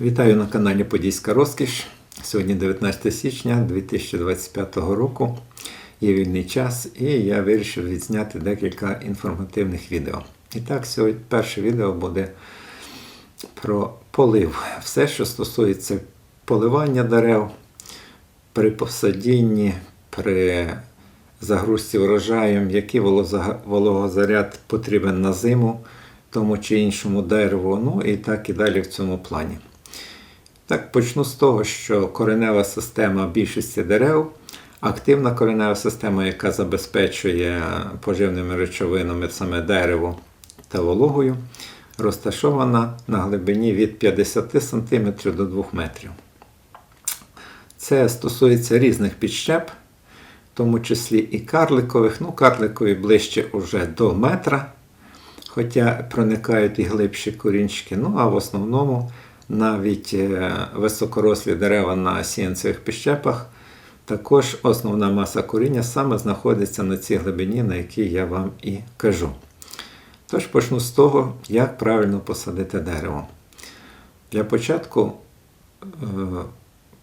Вітаю на каналі Подільська Розкіш. Сьогодні 19 січня 2025 року. Є вільний час, і я вирішив відзняти декілька інформативних відео. І так, сьогодні перше відео буде про полив. Все, що стосується поливання дерев при посадінні, при загрузці врожаєм, який вологозаряд потрібен на зиму тому чи іншому дереву, ну і так і далі в цьому плані. Так, почну з того, що коренева система більшості дерев, активна коренева система, яка забезпечує поживними речовинами саме дерево та вологою, розташована на глибині від 50 см до 2 метрів. Це стосується різних підщеп, в тому числі і карликових. Ну, карликові ближче уже до метра, хоча проникають і глибші корінчики. Ну, а в основному навіть е, високорослі дерева на сіянцевих підщепах, також основна маса коріння саме знаходиться на цій глибині, на якій я вам і кажу. Тож почну з того, як правильно посадити дерево. Для початку е,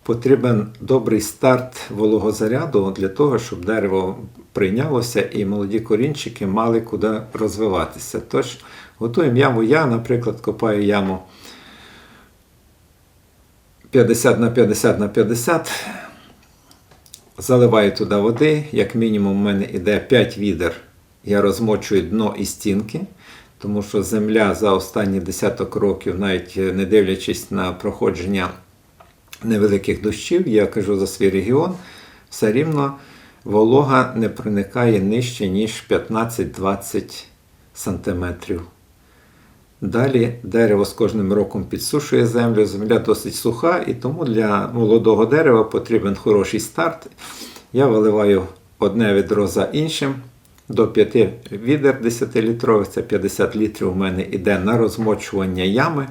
потрібен добрий старт вологозаряду для того, щоб дерево прийнялося і молоді корінчики мали куди розвиватися. Тож готуємо яму. Я, наприклад, копаю яму 50 на 50 на 50. Заливаю туди води, як мінімум, у мене йде 5 відер. Я розмочую дно і стінки, тому що земля за останні десяток років, навіть не дивлячись на проходження невеликих дощів, я кажу за свій регіон, все рівно волога не проникає нижче, ніж 15-20 сантиметрів. Далі дерево з кожним роком підсушує землю, земля досить суха, і тому для молодого дерева потрібен хороший старт. Я виливаю одне відро за іншим до 5 відер 10-літрових, це 50 літрів у мене йде на розмочування ями.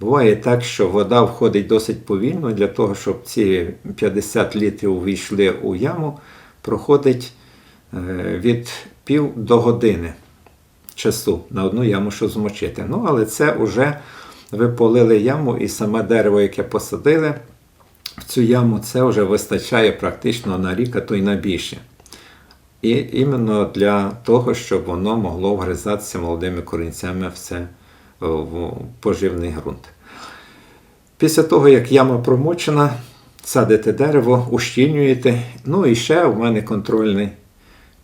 Буває так, що вода входить досить повільно, для того, щоб ці 50 літрів увійшли у яму, проходить е, від пів до години часу на одну яму, що змочити. Ну, але це вже ви полили яму, і саме дерево, яке посадили в цю яму, це вже вистачає практично на рік, а то й на більше. І іменно для того, щоб воно могло вгризатися молодими корінцями все в поживний ґрунт. Після того, як яма промочена, садите дерево, ущільнюєте. Ну і ще у мене контрольний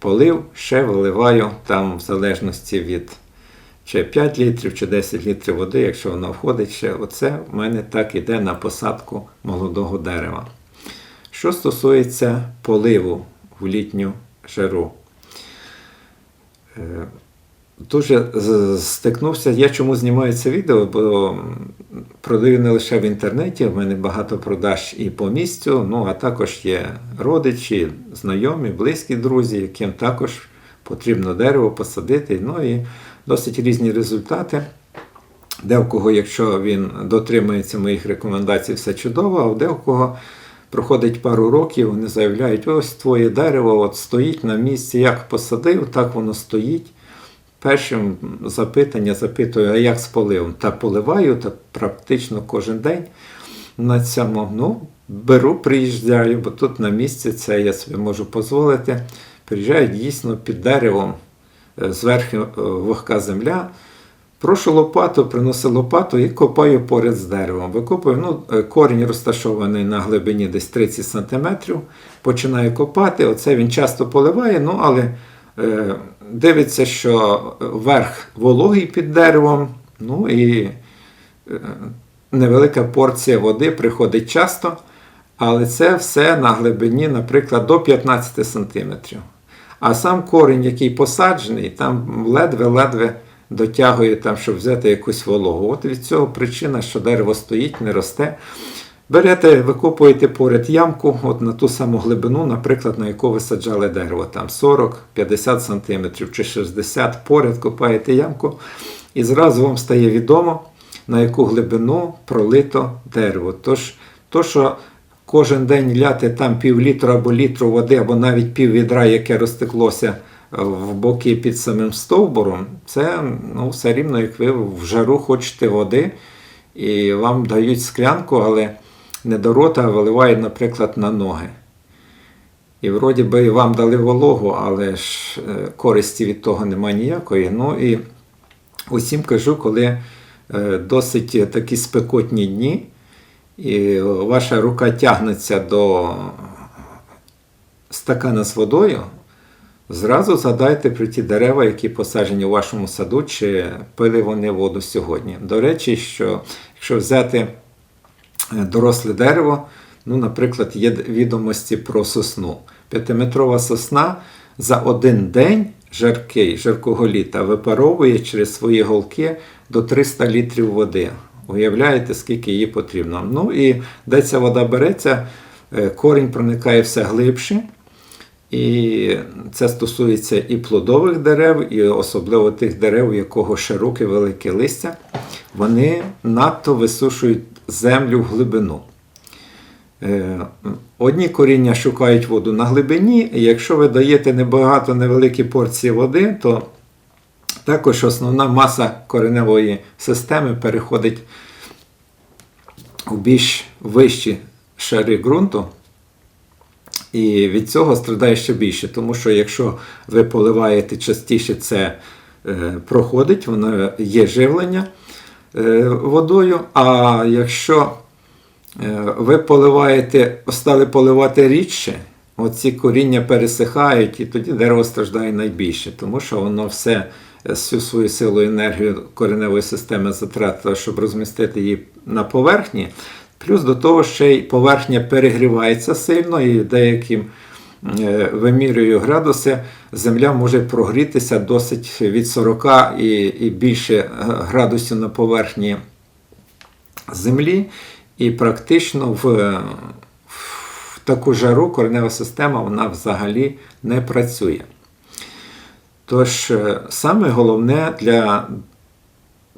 полив, ще виливаю там, в залежності від чи 5 літрів, чи 10 літрів води, якщо вона входить, ще оце в мене так іде на посадку молодого дерева. Що стосується поливу в літню жару. Дуже стикнувся. Я чому знімаю це відео, бо продаю не лише в інтернеті, в мене багато продаж і по місцю, ну а також є родичі, знайомі, близькі друзі, яким також потрібно дерево посадити. Ну і досить різні результати. Де в кого, якщо він дотримується моїх рекомендацій, все чудово, а де в кого проходить пару років, вони заявляють, ось твоє дерево от стоїть на місці, як посадив, так воно стоїть. Першим запитання запитую, а як з поливом? Та поливаю та практично кожен день на цьому. Ну, беру, приїжджаю, бо тут на місці це я собі можу дозволити. Приїжджаю дійсно під деревом, е, зверху е, вогка земля. Прошу лопату, приношу лопату і копаю поряд з деревом. Викопую, ну, е, корінь розташований на глибині десь 30 см. Починаю копати. Оце він часто поливає, ну але дивиться, що верх вологий під деревом, ну і е, невелика порція води приходить часто, але це все на глибині, наприклад, до 15 см. А сам корінь, який посаджений, там ледве-ледве дотягує, там, щоб взяти якусь вологу. От від цього причина, що дерево стоїть, не росте. Берете, викопуєте поряд ямку, от на ту саму глибину, наприклад, на яку ви саджали дерево, там 40-50 см чи 60 поряд копаєте ямку, і зразу вам стає відомо, на яку глибину пролито дерево. Тож, то, що кожен день ляти там пів літра або літру води, або навіть пів відра, яке розтеклося е, в боки під самим стовбуром, це ну, все рівно, як ви в жару хочете води. і вам дають склянку, але не до рота, а виливають, наприклад, на ноги. І вроді би вам дали вологу, але ж е, користі від того немає ніякої. Ну і усім кажу, коли е, досить такі спекотні дні, і ваша рука тягнеться до стакана з водою, зразу згадайте про ті дерева, які посаджені у вашому саду, чи пили вони воду сьогодні. До речі, що якщо взяти доросле дерево, ну, наприклад, є відомості про сосну. П'ятиметрова сосна за один день жаркий, жаркого літа випаровує через свої голки до 300 літрів води. Уявляєте, скільки її потрібно. Ну і де ця вода береться, е, корінь проникає все глибше. І це стосується і плодових дерев, і особливо тих дерев, у якого широке велике листя, вони надто висушують землю в глибину. Е, Одні коріння шукають воду на глибині, і якщо ви даєте небагато невеликі порції води, то також основна маса кореневої системи переходить у більш вищі шари ґрунту. І від цього страдає ще більше, тому що якщо ви поливаєте частіше, це е, проходить, воно є живлення водою. А якщо е, ви поливаєте, стали поливати рідше, оці коріння пересихають, і тоді дерево страждає найбільше, тому що воно все всю свою силу і енергію кореневої системи затратило, щоб розмістити її на поверхні. Плюс до того ще й поверхня перегрівається сильно і деяким е, вимірюю градуси, земля може прогрітися досить від 40 і і більше градусів на поверхні землі. І практично в, таку жару коренева система вона взагалі не працює. Тож, е, саме головне для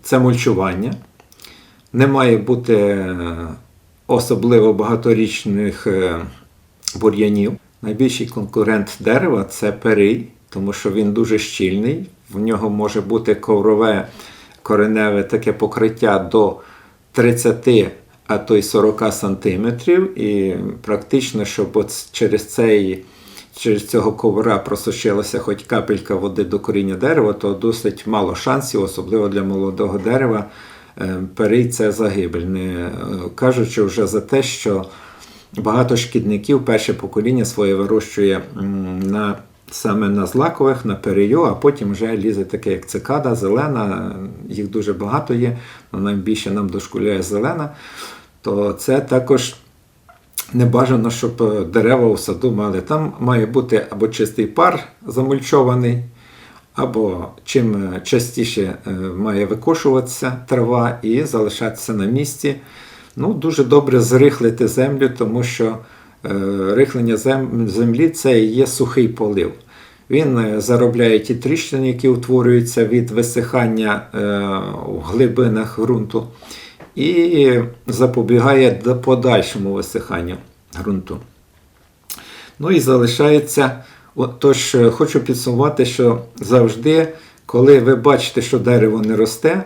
це мульчування. Не має бути особливо багаторічних е, бур'янів. Найбільший конкурент дерева це перий, тому що він дуже щільний. В нього може бути коврове кореневе таке покриття до 30, а то й 40 сантиметрів. І практично, щоб от через цей. Через цього ковра просушилася хоч капелька води до коріння дерева, то досить мало шансів, особливо для молодого дерева, Е, перий це загибель, не е, кажучи вже за те, що багато шкідників перше покоління своє вирощує на. Саме на злакових, на перію, а потім вже лізе таке, як цикада, зелена, їх дуже багато є, але найбільше нам дошкуляє зелена, то це також не бажано, щоб е, дерева у саду мали. Там має бути або чистий пар замульчований, або чим е, частіше е, має викошуватися трава і залишатися на місці. Ну, Дуже добре зрихлити землю, тому що е, рихлення землі це і є сухий полив. Він заробляє ті тріщини, які утворюються від висихання в глибинах ґрунту, і запобігає подальшому висиханню ґрунту. Ну і залишається Тож е, хочу підсумувати, що завжди, коли ви бачите, що дерево не росте, е,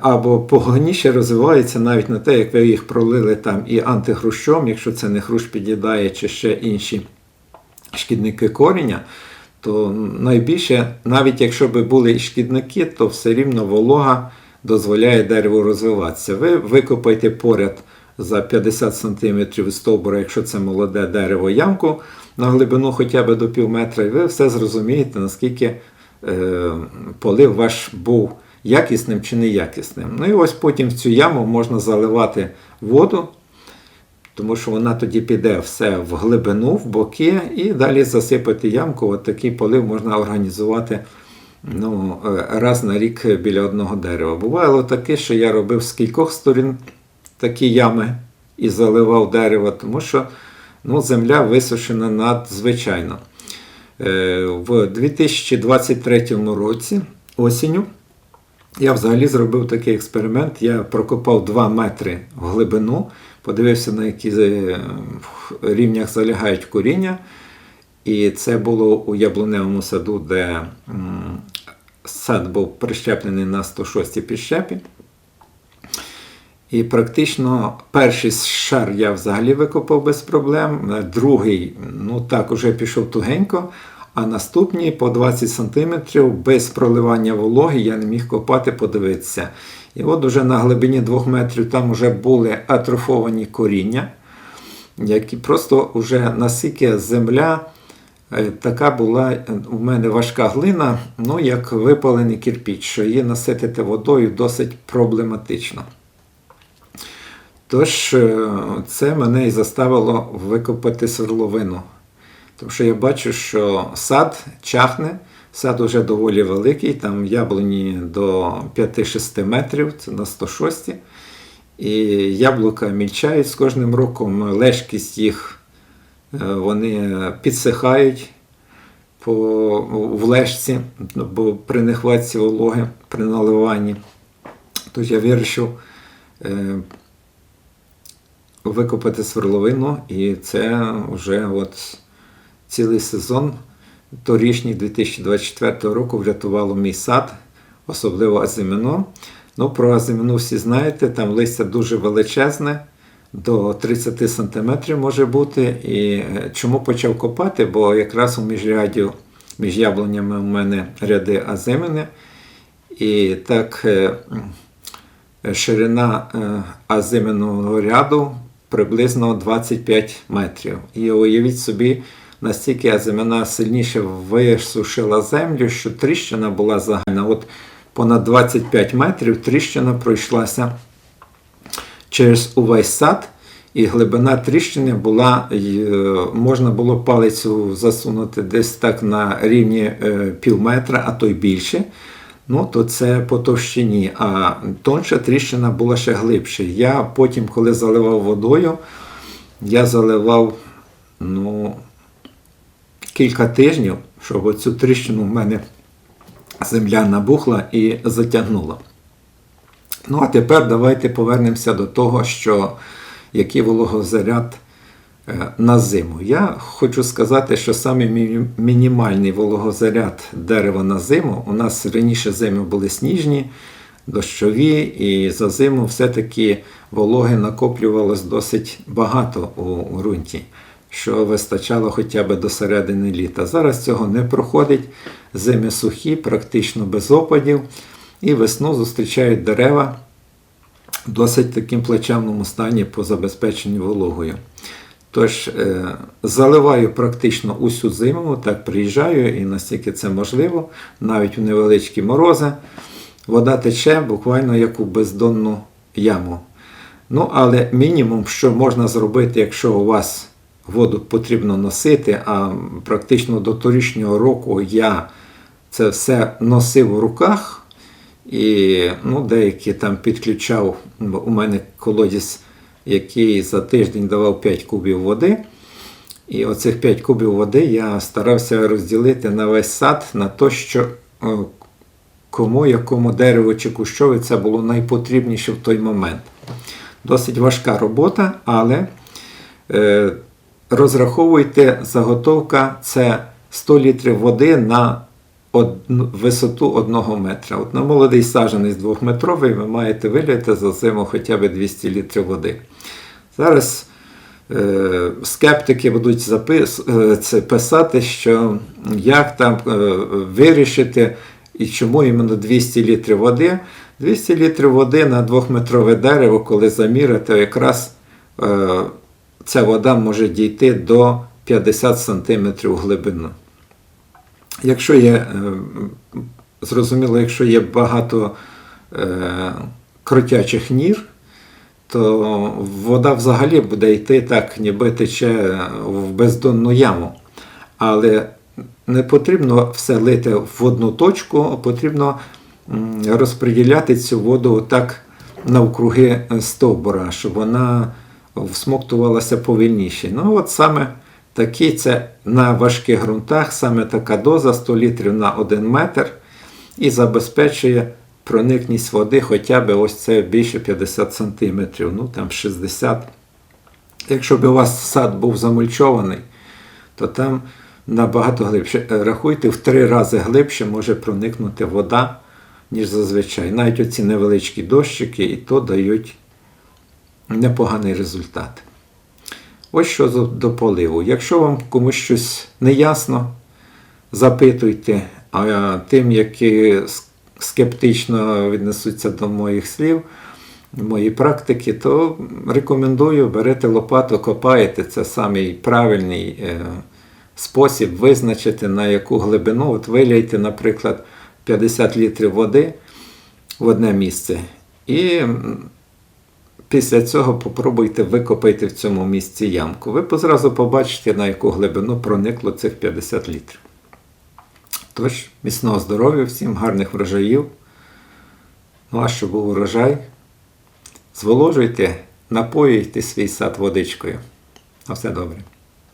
або поганіше розвивається навіть на те, як ви їх пролили там і антихрущом, якщо це не хрущ під'їдає чи ще інші шкідники коріння, то найбільше, навіть якщо би були і шкідники, то все рівно волога дозволяє дереву розвиватися. Ви викопайте поряд за 50 см стовбура, якщо це молоде дерево ямку на глибину хоча б до пів метра, і ви все зрозумієте, наскільки е, полив ваш був якісним чи неякісним. Ну і ось потім в цю яму можна заливати воду, тому що вона тоді піде все в глибину, в боки, і далі засипати ямку. От такий полив можна організувати ну, е, раз на рік біля одного дерева. Бувало таке, що я робив з кількох сторін такі ями і заливав дерево, тому що ну, земля висушена надзвичайно. Е, в 2023 році осінню я взагалі зробив такий експеримент. Я прокопав 2 метри в глибину, подивився, на які е, рівнях залягають коріння. І це було у яблуневому саду, де сад був прищеплений на 106-й підщепі. І практично перший шар я взагалі викопав без проблем, другий, ну так, уже пішов тугенько, а наступні по 20 см без проливання вологи я не міг копати, подивитися. І от уже на глибині 2 метрів там вже були атрофовані коріння, які просто вже насики земля. Е, Така була е, у мене важка глина, ну як випалений кирпіч, що її наситити водою досить проблематично. Тож е, це мене і заставило викопати сверловину. Тому що я бачу, що сад чахне, сад уже доволі великий, там яблуні до 5-6 метрів, це на 106. І яблука мільчають з кожним роком, лежкість їх е, вони підсихають по, в лежці, бо при нехватці вологи, при наливанні. Тож я вирішив е, викопати сверловину, і це вже от цілий сезон торішній 2024 року врятувало мій сад, особливо азимино. Ну, про азимину всі знаєте, там листя дуже величезне, до 30 см може бути. І е, чому почав копати? Бо якраз у міжряді, між яблунями у мене ряди азимини. І так е, ширина е, азиминого ряду приблизно 25 метрів. І уявіть собі, настільки азимина сильніше висушила землю, що тріщина була загальна. От понад 25 метрів тріщина пройшлася через увесь сад, і глибина тріщини була, е, можна було палицю засунути десь так на рівні е, пів метра, а то й більше. Ну, то це по товщині, а тонша тріщина була ще глибше. Я потім, коли заливав водою, я заливав ну, кілька тижнів, щоб оцю тріщину в мене земля набухла і затягнула. Ну, а тепер давайте повернемося до того, що який вологозаряд е, на зиму. Я хочу сказати, що саме мі- мінімальний вологозаряд дерева на зиму, у нас раніше зими були сніжні, дощові, і за зиму все-таки вологи накоплювалось досить багато у ґрунті, що вистачало хоча б до середини літа. Зараз цього не проходить. Зими сухі, практично без опадів, і весну зустрічають дерева в досить таким плачевному стані по забезпеченню вологою. Тож е, заливаю практично усю зиму, так приїжджаю, і настільки це можливо, навіть у невеличкі морози, вода тече буквально як у бездонну яму. Ну, але мінімум, що можна зробити, якщо у вас воду потрібно носити, а практично до торішнього року я це все носив у руках. І ну, деякі там підключав. У мене колодязь, який за тиждень давав 5 кубів води. І оцих 5 кубів води я старався розділити на весь сад на те, що е, кому, якому дереву чи кущові це було найпотрібніше в той момент. Досить важка робота, але е, розраховуйте, заготовка це 100 літрів води на висоту 1 метра. От на молодий саджанець 2-метровий ви маєте вилити за зиму хоча б 200 літрів води. Зараз е, скептики будуть запис, е, писати, що як там е, вирішити і чому іменно 200 літрів води. 200 літрів води на 2-метрове дерево, коли замірити, якраз е, ця вода може дійти до 50 см глибину. Якщо є, е, зрозуміло, якщо є багато е, кротячих нір, то вода взагалі буде йти так, ніби тече в бездонну яму. Але не потрібно все лити в одну точку, потрібно розподіляти цю воду так навкруги стовбура, щоб вона всмоктувалася повільніше. Ну, от саме такі це на важких ґрунтах, саме така доза 100 літрів на 1 метр і забезпечує проникність води хоча б ось це більше 50 см, ну там 60 Якщо б у вас сад був замульчований, то там набагато глибше. Е, Рахуйте, в три рази глибше може проникнути вода, ніж зазвичай. Навіть оці невеличкі дощики і то дають непоганий результат. Ось що до- поливу. Якщо вам комусь щось не ясно, запитуйте, а тим, які скептично віднесуться до моїх слів, моєї практики, то рекомендую берете лопату, копаєте. Це самий правильний е, спосіб визначити, на яку глибину. От виляйте, наприклад, 50 літрів води в одне місце. І після цього попробуйте викопити в цьому місці ямку. Ви зразу побачите, на яку глибину проникло цих 50 літрів. Тож, міцного здоров'я всім, гарних врожаїв. Ну а що був урожай, зволожуйте, напоюйте свій сад водичкою. На все добре.